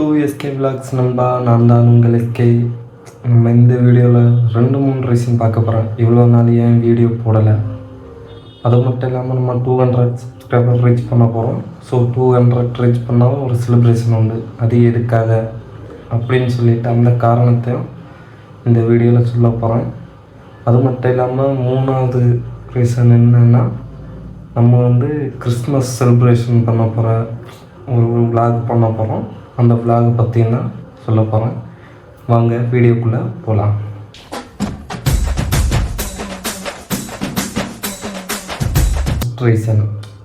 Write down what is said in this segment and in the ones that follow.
Two SK vlogs நண்பா நான் தான் உங்கள் எஸ்கே நம்ம இந்த வீடியோவில் ரெண்டு மூணு ரீசன் பார்க்க போகிறேன் இவ்வளோ நாள் ஏன் வீடியோ போடலை? அது மட்டும் இல்லாமல் நம்ம டூ ஹண்ட்ரட் சப்ஸ்கிரைபர் ரீச் பண்ண போகிறோம் ஸோ டூ ஹண்ட்ரட் ரீச் பண்ணாலும் ஒரு செலிப்ரேஷன் உண்டு. அது எதுக்காக? அப்படின்னு சொல்லிட்டு அந்த காரணத்தையும் இந்த வீடியோவில் சொல்ல போகிறேன் அது மட்டும் இல்லாமல் மூணாவது ரீசன் என்னென்னா நம்ம வந்து கிறிஸ்மஸ் செலிப்ரேஷன் பண்ண போகிற ஒரு விளாக் பண்ண போகிறோம் அந்த vlog பற்றி தான் சொல்ல போகிறேன் வாங்க வீடியோக்குள்ளே போகலாம் ரீசன்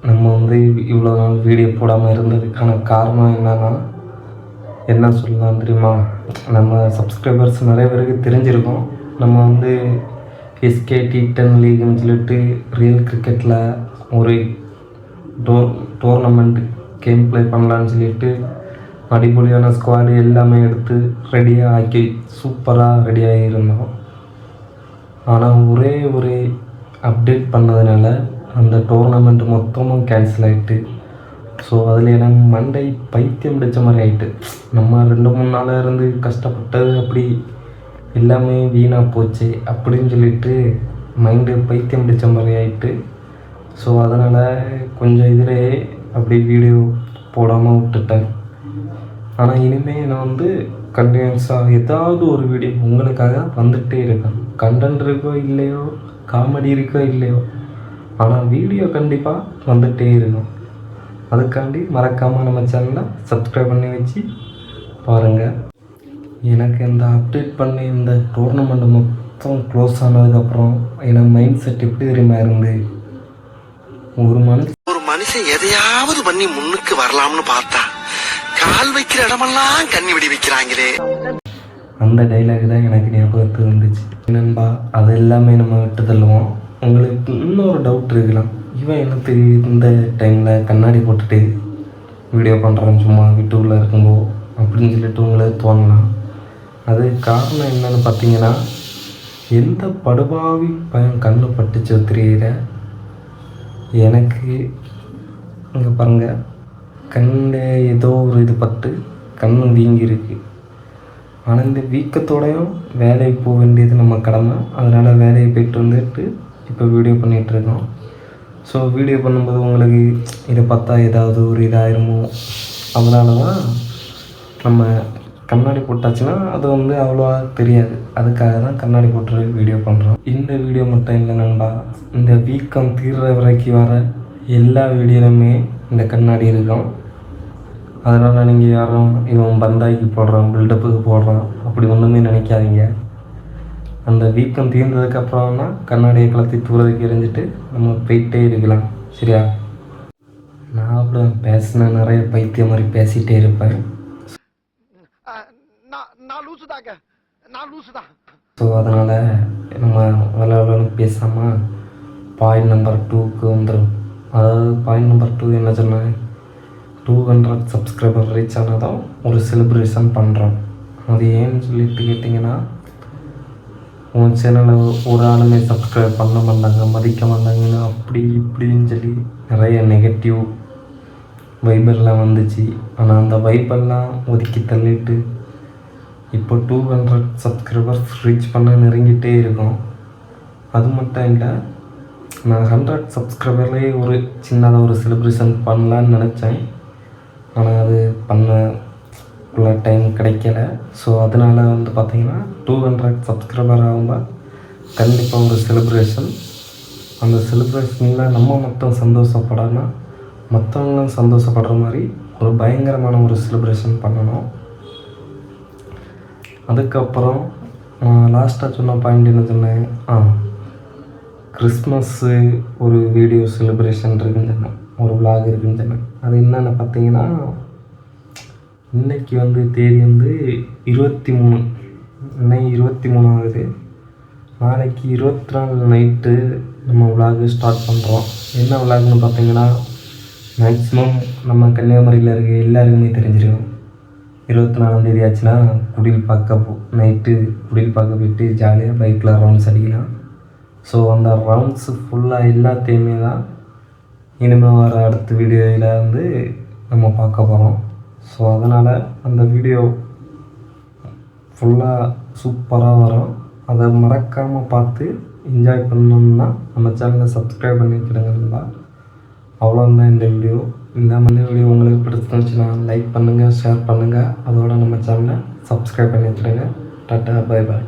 நம்ம வந்து இவ்வளோ நாள் வீடியோ போடாமல் இருந்ததுக்கான காரணம் என்னென்னா என்ன சொல்லலாம் தெரியுமா? நம்ம சப்ஸ்கிரைபர்ஸ் நிறைய பேருக்கு தெரிஞ்சிருக்கோம். நம்ம வந்து எஸ்கே டி டென் லீக்னு சொல்லிட்டு ரியல் கிரிக்கெட்டில் ஒரு டோர் டோர்னமெண்ட் கேம் ப்ளே பண்ணலான்னு சொல்லிட்டு அடிப்பொலியான ஸ்குவாடு எல்லாமே எடுத்து ரெடியாக ஆக்கி சூப்பராக ரெடியாக இருந்தோம் ஆனால் ஒரே ஒரு அப்டேட் பண்ணதுனால அந்த டோர்னமெண்ட் மொத்தமும் கேன்சல் ஆகிட்டு ஸோ அதில் எனக்கு மண்டை பைத்தியம் பிடிச்ச மாதிரி ஆகிட்டு நம்ம ரெண்டு மூணு நாளாக இருந்து கஷ்டப்பட்டது அப்படி எல்லாமே வீணாக போச்சு அப்படின்னு சொல்லிட்டு மைண்டு பைத்தியம் பிடிச்ச மாதிரி ஆகிட்டு ஸோ அதனால் கொஞ்சம் இதிலே அப்படி வீடியோ போடாமல் விட்டுட்டேன் ஆனால் இனிமேல் நான் வந்து கண்டினியூஸாக ஏதாவது ஒரு வீடியோ உங்களுக்காக வந்துகிட்டே இருக்கேன். கண்டென்ட் இருக்கோ இல்லையோ காமெடி இருக்கோ இல்லையோ ஆனால் வீடியோ கண்டிப்பாக வந்துகிட்டே இருக்கும் அதுக்காண்டி மறக்காமல் நம்ம சேனலை சப்ஸ்கிரைப் பண்ணி வச்சு பாருங்கள் எனக்கு இந்த அப்டேட் பண்ணி இந்த டோர்னமெண்ட் மொத்தம் க்ளோஸ் ஆனதுக்கப்புறம் எனக்கு மைண்ட் செட் எப்படி தெரியுமா இருந்து? ஒரு மனுஷன் ஒரு மனுஷன் எதையாவது பண்ணி முன்னுக்கு வரலாம்னு பார்த்தா கால் வைக்கிற இடமெல்லாம் கண்ணி விடி வைக்கிறாங்களே. அந்த டைலாக் தான் எனக்கு ஞாபகத்துக்கு வந்துச்சு. நண்பா அது எல்லாமே நம்ம விட்டு தள்ளுவோம். உங்களுக்கு இன்னொரு டவுட் இருக்கலாம். இவன் என்ன தெரியும் இந்த டைமில் கண்ணாடி போட்டுட்டு வீடியோ பண்ணுறான் சும்மா வீட்டுக்குள்ளே இருக்கும்போ அப்படின்னு சொல்லிட்டு உங்களை தோணலாம். அது காரணம் என்னன்னு பார்த்தீங்கன்னா எந்த படுபாவி பையன் கண்ணு பட்டுச்சு தெரியல. எனக்கு இங்கே பாருங்கள் கண்ணில் ஏதோ ஒரு இது பட்டு கண்ணு வீங்கியிருக்கு. ஆனால் இந்த வீக்கத்தோடையும் வேலைக்கு போக வேண்டியது நம்ம கடமை. அதனால் வேலையை போயிட்டு வந்துட்டு இப்போ வீடியோ பண்ணிகிட்ருக்கோம் ஸோ வீடியோ பண்ணும்போது உங்களுக்கு இதை பார்த்தா ஏதாவது ஒரு இதாயிருமோ? அதனால தான் நம்ம கண்ணாடி போட்டாச்சுன்னா அது வந்து அவ்வளோவா தெரியாது. அதுக்காக தான் கண்ணாடி போட்டு வீடியோ பண்ணுறோம் இந்த வீடியோ மட்டும் இல்லை நண்பா இந்த வீக்கம் தீர்ற வரைக்கும் வர எல்லா வீடியோலுமே இந்த கண்ணாடி இருக்கும். அதனால் நீங்கள் யாரும் இவன் பந்தாய்க்கு போடுறான் பில்டப்புக்கு போடுறான் அப்படி ஒன்றுமே நினைக்காதீங்க. அந்த வீக்கம் தீர்ந்ததுக்கப்புறம்னா கண்ணாடியை கலத்தி தூரத்துக்கு எரிஞ்சிட்டு நம்ம போயிட்டே இருக்கலாம். சரியா? நான் அப்படி பேசினா நிறைய பைத்தியம் மாதிரி பேசிகிட்டே இருப்பேன். ஸோ அதனால் நம்ம விளையாடணும் பேசாமல் பாயிண்ட் நம்பர் டூக்கு வந்துடும் அதாவது பாயிண்ட் நம்பர் டூ என்ன சொன்னேன்? டூ ஹண்ட்ரட் சப்ஸ்கிரைபர் ரீச் ஆனதும் ஒரு செலிப்ரேஷன் பண்ணுறோம் அது ஏன்னு சொல்லிட்டு கேட்டிங்கன்னா உன் சேனலை ஒரு ஆளுமே சப்ஸ்கிரைப் பண்ண மாட்டாங்க மதிக்க மாட்டாங்கன்னு அப்படி இப்படின்னு சொல்லி நிறைய நெகட்டிவ் வைபெல்லாம் வந்துச்சு. ஆனால் அந்த வைபெல்லாம் ஒதுக்கி தள்ளிட்டு இப்போ டூ ஹண்ட்ரட் சப்ஸ்கிரைபர்ஸ் ரீச் பண்ண நெருங்கிட்டே இருக்கோம். அது மட்டும் இல்லை நான் ஹண்ட்ரட் சப்ஸ்கிரைபர்லேயே ஒரு சின்னதாக ஒரு செலிப்ரேஷன் பண்ணலான்னு நினச்சேன். ஆனால் அது பண்ண உள்ள டைம் கிடைக்கல. ஸோ அதனால் வந்து பார்த்திங்கன்னா டூ ஹண்ட்ரட் சப்ஸ்கிரைபர் ஆகும்போது கண்டிப்பாக ஒரு செலிப்ரேஷன் அந்த செலிப்ரேஷனில் நம்ம மட்டும் சந்தோஷப்படாமல் மற்றவங்களும் சந்தோஷப்படுற மாதிரி ஒரு பயங்கரமான ஒரு செலிப்ரேஷன் பண்ணணும். அதுக்கப்புறம் லாஸ்ட்டாக சொன்ன பாயிண்ட் என்ன சொன்னேன்? ஆ. கிறிஸ்மஸ்ஸு ஒரு வீடியோ செலிப்ரேஷன் இருக்குன்னு சொன்னேன் ஒரு vlog இருக்குன்னு சொன்னேன் அது என்னென்னு பார்த்தீங்கன்னா இன்றைக்கி வந்து தேதி வந்து இருபத்தி மூணு. இன்னைக்கு இருபத்தி மூணு ஆகுது நாளைக்கு இருபத்தி நாலு நைட்டு நம்ம vlog ஸ்டார்ட் பண்ணுறோம் என்ன விளாக்னு பார்த்தீங்கன்னா மேக்ஸிமம் நம்ம கன்னியாகுமரியில் இருக்க எல்லாருக்குமே தெரிஞ்சிருக்கும் இருபத்தி நாலாந்தேதி ஆச்சுன்னா குடில் பார்க்க போ நைட்டு குடில் பார்க்க போயிட்டு ஜாலியாக பைக்கில் ரவுண்ட்ஸ் அடிக்கலாம். ஸோ அந்த ரவுண்ட்ஸு ஃபுல்லாக எல்லாத்தையுமே தான் இனிமேல் வர அடுத்த வீடியோவில் வந்து நம்ம பார்க்க போகிறோம் ஸோ அதனால் அந்த வீடியோ ஃபுல்லாக சூப்பராக வரும். அதை மறக்காமல் பார்த்து என்ஜாய் பண்ணணும்னா நம்ம சேனலை சப்ஸ்கிரைப் பண்ணிக்கிறேங்க நண்பா அவ்வளோதான் இந்த வீடியோ இந்த மாதிரி வீடியோ உங்களுக்கு பிடிச்சிருந்துச்சுன்னா லைக் பண்ணுங்கள் ஷேர் பண்ணுங்கள் அதோட நம்ம சேனலை சப்ஸ்கிரைப் பண்ணி வச்சுருங்க. Tata bye bye